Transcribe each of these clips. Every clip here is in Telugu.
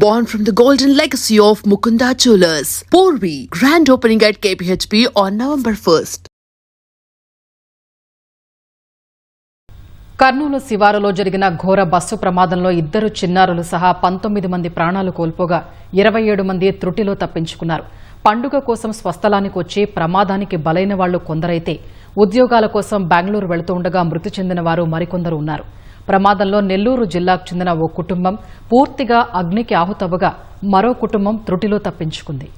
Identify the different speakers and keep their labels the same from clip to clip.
Speaker 1: born from the golden legacy of Mukunda Jewelers. Porvi, grand opening at KPHP on November 1st.
Speaker 2: Kurnool శివారులో జరిగిన ఘోర బస్సు ప్రమాదంలో ఇద్దరు చిన్నారులు సహా పంతొమ్మిది మంది ప్రాణాలు కోల్పోగా ఇరవై ఏడు మంది త్రుటిలో తప్పించుకున్నారు పండుగ కోసం స్వస్థలానికి వచ్చి ప్రమాదానికి బలైన వాళ్ళు కొందరైతే ఉద్యోగాల కోసం బెంగళూరు వెళుతుండగా మృతి చెందిన వారు మరికొందరు ఉన్నారు ప్రమాదంలో నెల్లూరు జిల్లాకు చెందిన ఓ కుటుంబం పూర్తిగా అగ్నికి ఆహుతవగా మరో కుటుంబం త్రుటిలో తప్పించుకుంది.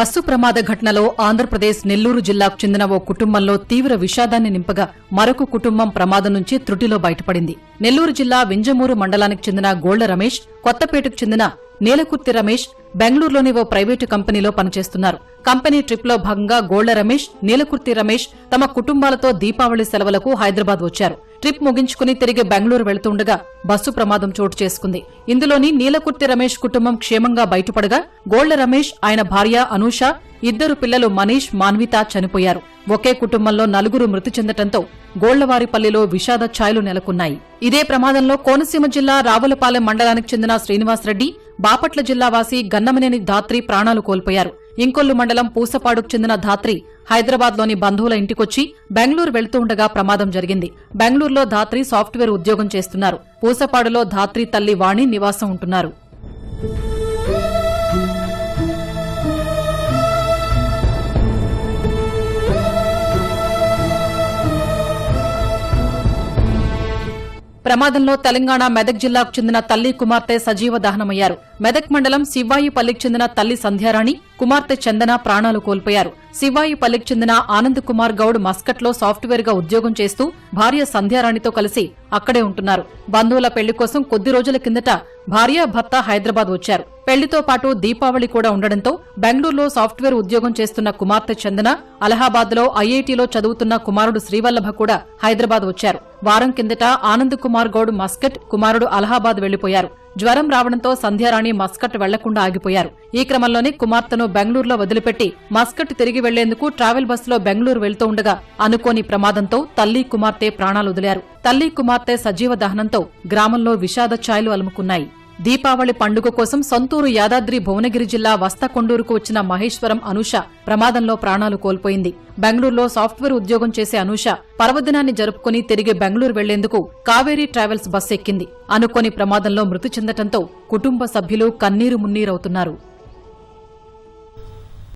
Speaker 2: బస్సు ప్రమాద ఘటనలో ఆంధ్రప్రదేశ్ నెల్లూరు జిల్లాకు చెందిన ఓ కుటుంబంలో తీవ్ర విషాదాన్ని నింపగా మరొక కుటుంబం ప్రమాదం నుంచి త్రుటిలో బయటపడింది. నెల్లూరు జిల్లా వింజమూరు మండలానికి చెందిన గోళ్ళ రమేష్ కొత్తపేటకు చెందిన నీలకుర్తి రమేష్ బెంగళూరులోని ఓ ప్రైవేటు కంపెనీలో పనిచేస్తున్నారు. కంపెనీ ట్రిప్లో భాగంగా గోళ్ళ రమేష్ నీలకుర్తి రమేష్ తమ కుటుంబాలతో దీపావళి సెలవులకు హైదరాబాద్ వచ్చారు. ట్రిప్ ముగించుకుని తిరిగి బెంగళూరు వెళుతుండగా బస్సు ప్రమాదం చోటు చేసుకుంది. ఇందులోని నీలకుర్తి రమేష్ కుటుంబం క్షేమంగా బయటపడగా గోళ్ళ రమేష్ ఆయన భార్య అనూష ఇద్దరు పిల్లలు మనీష్ మాన్విత చనిపోయారు. ఒకే కుటుంబంలో నలుగురు మృతి చెందటంతో గోళ్ళవారిపల్లిలో విషాద ఛాయలు నెలకొన్నాయి. ఇదే ప్రమాదంలో కోనసీమ జిల్లా రావులపాలెం మండలానికి చెందిన శ్రీనివాసరెడ్డి బాపట్ల జిల్లా వాసి గన్నమనేని ధాత్రి ప్రాణాలు కోల్పోయారు. ఇంకొల్లు మండలం పూసపాడుకు చెందిన ధాత్రి హైదరాబాద్లోని బంధువుల ఇంటికొచ్చి బెంగళూరు వెళుతుండగా ప్రమాదం జరిగింది. బెంగళూరులో ధాత్రి సాఫ్ట్వేర్ ఉద్యోగం చేస్తున్నారు. పూసపాడులో ధాత్రి తల్లి వాణి నివాసం ఉంటున్నారు. ప్రమాదంలో తెలంగాణ మెదక్ జిల్లాకు చెందిన తల్లి కుమార్తె సజీవ దహనమయ్యారు. మెదక్ మండలం శివాయిపల్లికి చెందిన తల్లి సంధ్యారాణి కుమార్తె చందన ప్రాణాలు కోల్పోయారు. శివాయిపల్లికి చెందిన ఆనంద్ కుమార్ గౌడ్ మస్కట్లో సాఫ్ట్వేర్గా ఉద్యోగం చేస్తూ భార్య సంధ్యారాణితో కలిసి అక్కడే ఉంటున్నారు. బంధువుల పెళ్ళి కోసం కొద్ది రోజుల కిందట భార్య భర్త హైదరాబాద్ వచ్చారు. పెళ్ళితో పాటు దీపావళి కూడా ఉండడంతో బెంగళూరులో సాఫ్ట్వేర్ ఉద్యోగం చేస్తున్న కుమార్తె చందన అలహాబాద్లో ఐఐటీలో చదువుతున్న కుమారుడు శ్రీవల్లభ కూడా హైదరాబాద్ వచ్చారు. వారం కిందట ఆనంద్ కుమార్ గౌడ్ మస్కట్ కుమారుడు అలహాబాద్ వెళ్ళిపోయారు. జ్వరం రావడంతో సంధ్యారాణి మస్కట్ వెళ్ళకుండా ఆగిపోయారు. ఈ క్రమంలోనే కుమార్తెను బెంగళూరులో వదిలిపెట్టి మస్కట్ తిరిగి వెళ్ళేందుకు ట్రావెల్ బస్సులో బెంగళూరు వెళ్తూ ఉండగా అనుకోని ప్రమాదంతో తల్లి కుమార్తె ప్రాణాలు వదిలారు. తల్లి కుమార్తె సజీవ దహనంతో గ్రామంలో విషాద ఛాయలు అలుముకున్నాయి. దీపావళి పండుగ కోసం సొంతూరు యాదాద్రి భువనగిరి జిల్లా వస్తకొండూరుకు వచ్చిన మహేశ్వరం అనూష ప్రమాదంలో ప్రాణాలు కోల్పోయింది. బెంగళూరులో సాఫ్ట్వేర్ ఉద్యోగం చేసే అనూష పర్వదినాన్ని జరుపుకుని తిరిగి బెంగళూరు వెళ్ళేందుకు కావేరీ ట్రావెల్స్ బస్ ఎక్కింది. అనుకోని ప్రమాదంలో మృతి చెందటంతో కుటుంబ సభ్యులు కన్నీరు మున్నీరవుతున్నారు.